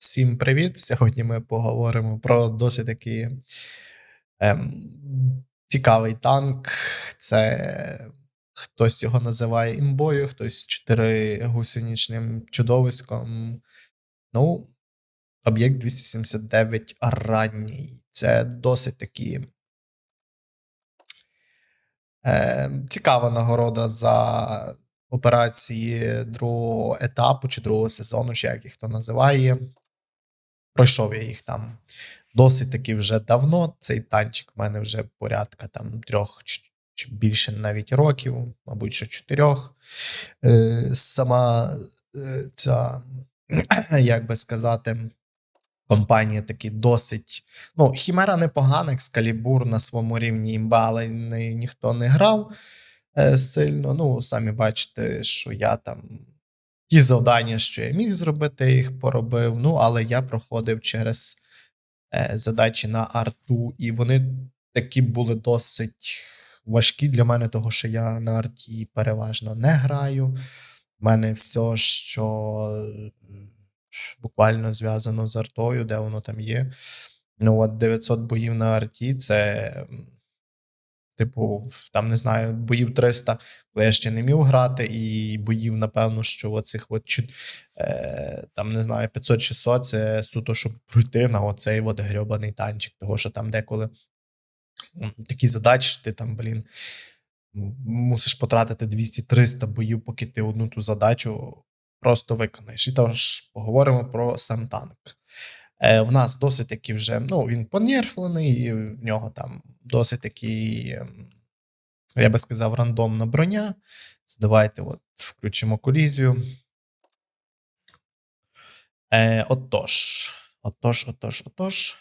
Всім привіт! Сьогодні ми поговоримо про досить такий ем, цікавий танк. Це хтось його називає імбою, хтось чотиригусенічним чудовиськом. Ну, об'єкт 279 ранній. Це досить такі. Е, цікава нагорода за операції другого етапу чи другого сезону, чи як їх хто називає. Пройшов я їх там досить таки вже давно. Цей танчик в мене вже порядка там трьох чи більше навіть років, мабуть, що чотирьох. Е, Сама е, ця, як би сказати, компанія таки досить. Ну, Хімера непогана, екскалібур на своєму рівні імба, але ні, ніхто не грав е, сильно. Ну, самі бачите, що я там. Ті завдання, що я міг зробити, їх поробив. Ну, але я проходив через е, задачі на арту, і вони такі були досить важкі для мене, того що я на арті переважно не граю. У мене все, що буквально зв'язано з артою, де воно там є. Ну, от 900 боїв на арті це. Типу, там не знаю, боїв 300, коли я ще не міг грати, і боїв, напевно, що оцих от е, там не знаю, 500-600 це суто, щоб пройти на оцей от грьобаний танчик. Того, що там деколи такі задачі, що ти там, блін, мусиш потратити 200-300 боїв, поки ти одну ту задачу просто виконаєш. І тож поговоримо про сам танк. Е, В нас досить таки вже, ну, він понерфлений, в нього там досить такий, ем, я би сказав, рандомна броня. Давайте от включимо колізію. Е, Отож, отож, отож, отож.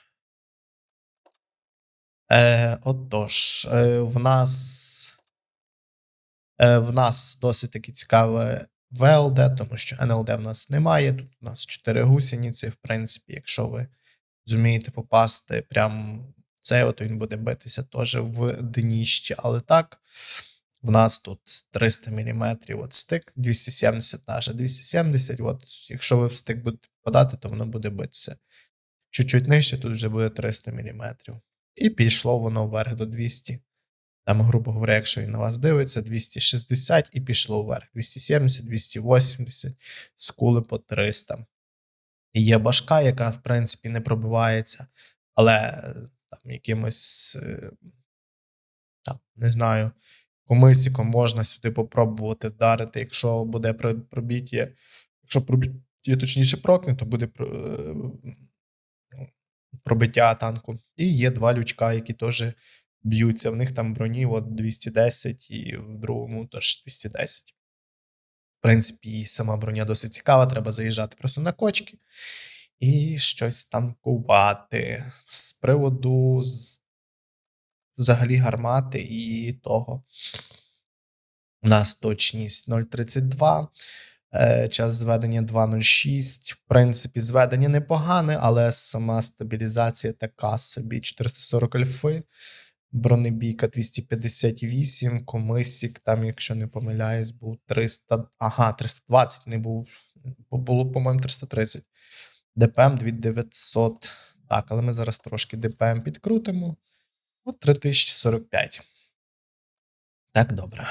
Е, Отож, в нас в нас досить таки цікаве ВЛД, тому що НЛД в нас немає. Тут у нас 4 гусениці. В принципі, якщо ви зумієте попасти прямо в це, то він буде битися теж в дніще. Але так, в нас тут 300 мм от стик, 270 навіть 270. От, Якщо ви в стик будете подати, то воно буде битися. Чуть-чуть нижче, тут вже буде 300 мм. І пішло воно вверх до 200. Там, грубо говоря, якщо він на вас дивиться, 260 і пішло вверх. 270, 280, скули по 300. І є башка, яка, в принципі, не пробивається, але там якимось, е, там, не знаю, комисіком можна сюди попробувати вдарити. Якщо буде пробіття, якщо пробіття точніше прокне, то буде е, пробиття танку. І є два лючка, які теж б'ються. В них там броні от 210 і в другому теж 210. В принципі, сама броня досить цікава, треба заїжджати просто на кочки і щось танкувати. З приводу з... взагалі гармати і того. У нас точність 0,32. Е, час зведення 2.06. В принципі, зведення непогане, але сама стабілізація така собі: 440 альфи, бронебійка 258, комисік, там, якщо не помиляюсь, був 300. Ага, 320 не був. Було, по-моєму, 330. ДПМ 2900. Так, але ми зараз трошки ДПМ підкрутимо. От 3045. Так, добре.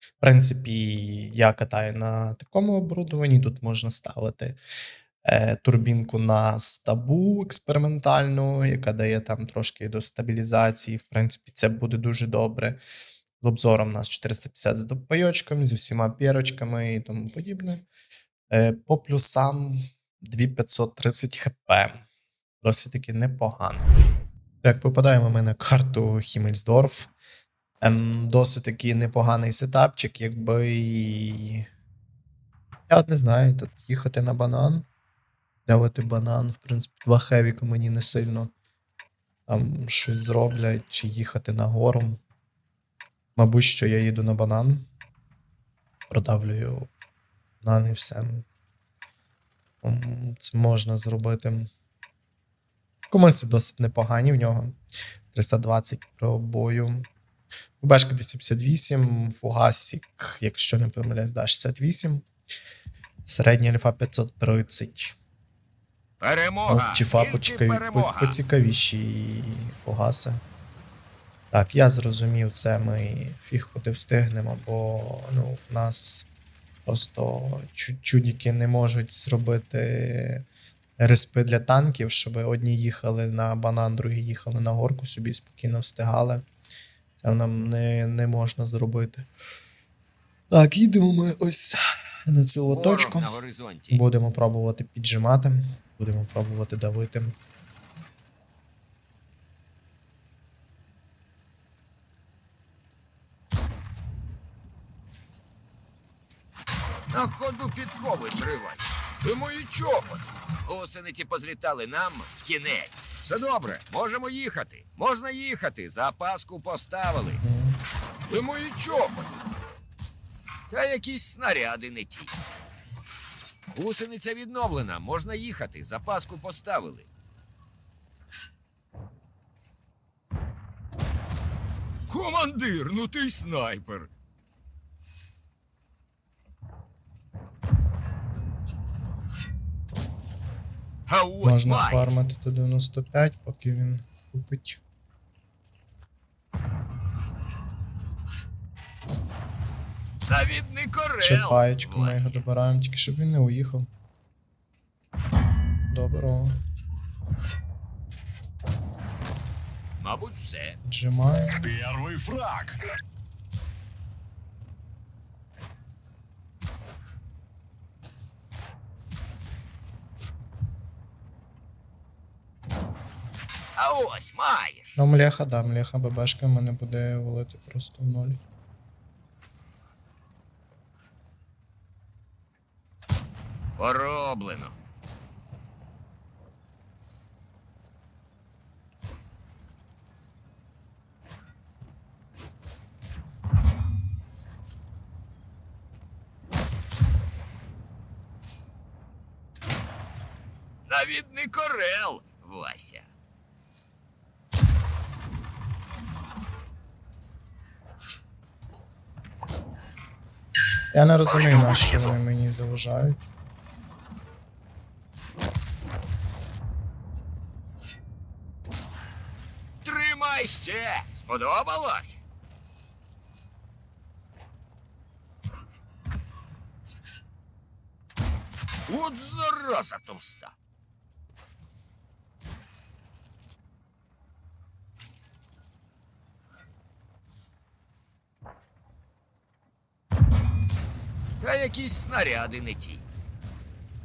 В принципі, я катаю на такому оборудованні. Тут можна ставити турбінку на стабу експериментальну, яка дає там трошки до стабілізації. В принципі, це буде дуже добре. З обзором у нас 450 з допайочками, з усіма пірочками і тому подібне. Е, по плюсам 2530 хп. Досить таки непогано. Так, попадаємо ми на карту Хімельсдорф. Ем, Досить такий непоганий сетапчик, якби. Я от не знаю, тут їхати на банан. Давати банан, в принципі, два хевіка мені не сильно там щось зроблять, чи їхати на гору. Мабуть, що я їду на банан. Продавлюю банан і все. Це можна зробити. Комиси досить непогані в нього. 320 пробою. Бешка 258, фугасік, якщо не помиляюсь, да, 68. Середня альфа 530. В Перемога! в почекаві, по- поцікавіші фугаси. Так, я зрозумів, це ми фіг куди встигнемо, бо ну, у нас просто чу- чудіки не можуть зробити респи для танків, щоб одні їхали на банан, другі їхали на горку, собі спокійно встигали. Це нам не, не можна зробити. Так, їдемо ми ось на цю точку. Будемо пробувати піджимати, будемо пробувати давити. На ходу підкови зривай. Ви мої чопи. Гусениці позлітали нам кінець. Все добре, можемо їхати. Можна їхати. Запаску поставили. Ви мої чопи. Та якісь снаряди не ті. Гусениця відновлена, можна їхати. Запаску поставили. Командир, ну ти й снайпер. А ось Можна май. фармити до 95, поки він купить. Навідник Орел. Черпаєчку ми його добираємо, тільки щоб він не уїхав. Добро. Мабуть, все. Віджимаємо. Первый фраг. А ось маєш. Ну, млеха, да, млеха ББшка в мене буде валити просто в ноль. Пороблено. Навідник Орел, Вася. Я не розумію, на що вони мені заважають. Тримай ще! Сподобалось? От зараза товста. Та якісь снаряди не ті.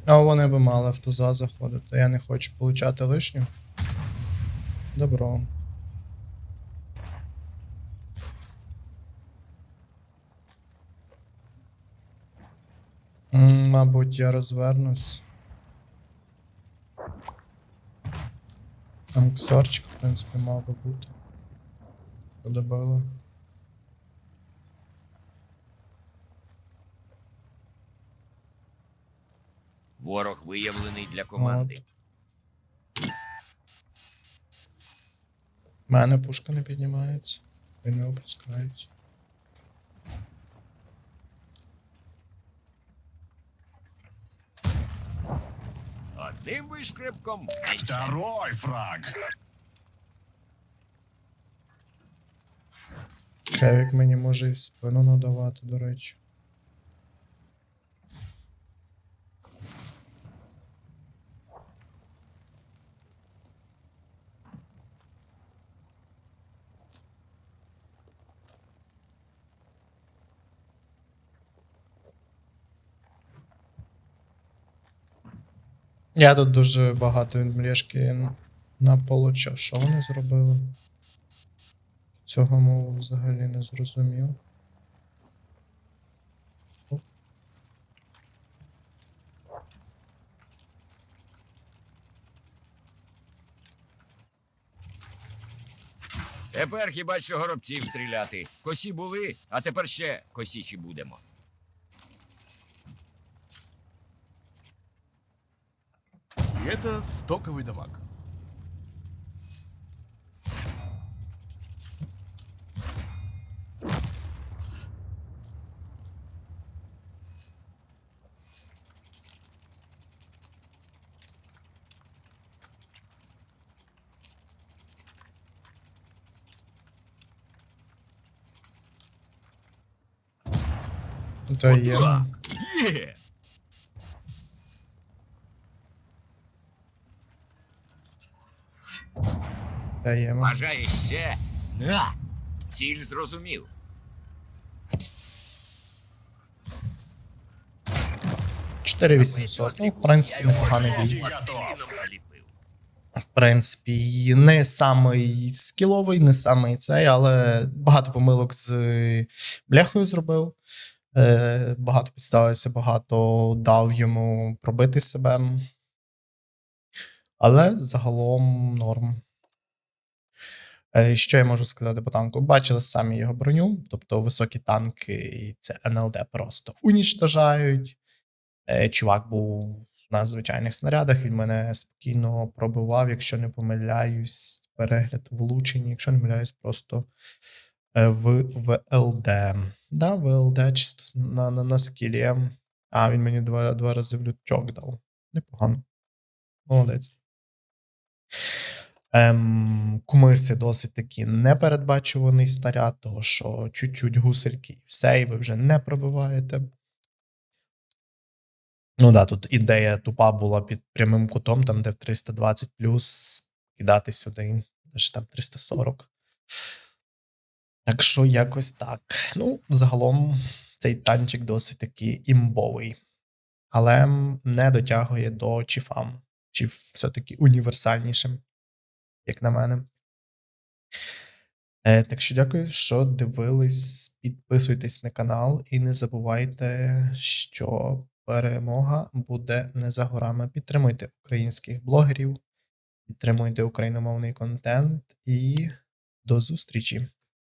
А вони би мали в туза заходити. Я не хочу получати лишню. Добро. Мабуть, я розвернусь. Там ксорчик, в принципі, мав би бути. Подобило. Ворог виявлений для команди. У мене пушка не піднімається. Він не опускається. Одним вишкребком. Второй фраг. Хевік мені може і спину надавати, до речі. Я тут дуже багато від млєшки наполучав. Що вони зробили? Цього мову взагалі не зрозумів. Тепер хіба що горобців стріляти. Косі були, а тепер ще косіші будемо. Это стоковый дамаг. Да я. Yeah. Даємо. Бажає ще. На. Ціль зрозумів. 4800. Ну, в принципі, непоганий бій. В принципі, не самий скіловий, не самий цей, але багато помилок з бляхою зробив. Е, Багато підставився, багато дав йому пробити себе. Але загалом норм. Е, Що я можу сказати по танку? Бачили самі його броню, тобто високі танки, і це НЛД просто унічтожають. Е, Чувак був на звичайних снарядах. Він мене спокійно пробивав, якщо не помиляюсь, перегляд влучень, якщо не помиляюсь, просто е, в ВЛД. Да, ВЛД чисто на, на, на скілі. А, він мені два, два рази в лючок дав. Непогано. Молодець. Ем, кумиси досить таки непередбачуваний снаряд, того що чуть-чуть гусельки і все, і ви вже не пробиваєте. Ну да, тут ідея тупа була під прямим кутом, там, де в 320 плюс кидати сюди, аж там 340. Так що якось так. Ну, загалом цей танчик досить таки імбовий, але не дотягує до чіфам. Чіф все-таки універсальнішим, як на мене. Е, так що дякую, що дивились. Підписуйтесь на канал і не забувайте, що перемога буде не за горами. Підтримуйте українських блогерів, підтримуйте україномовний контент і до зустрічі!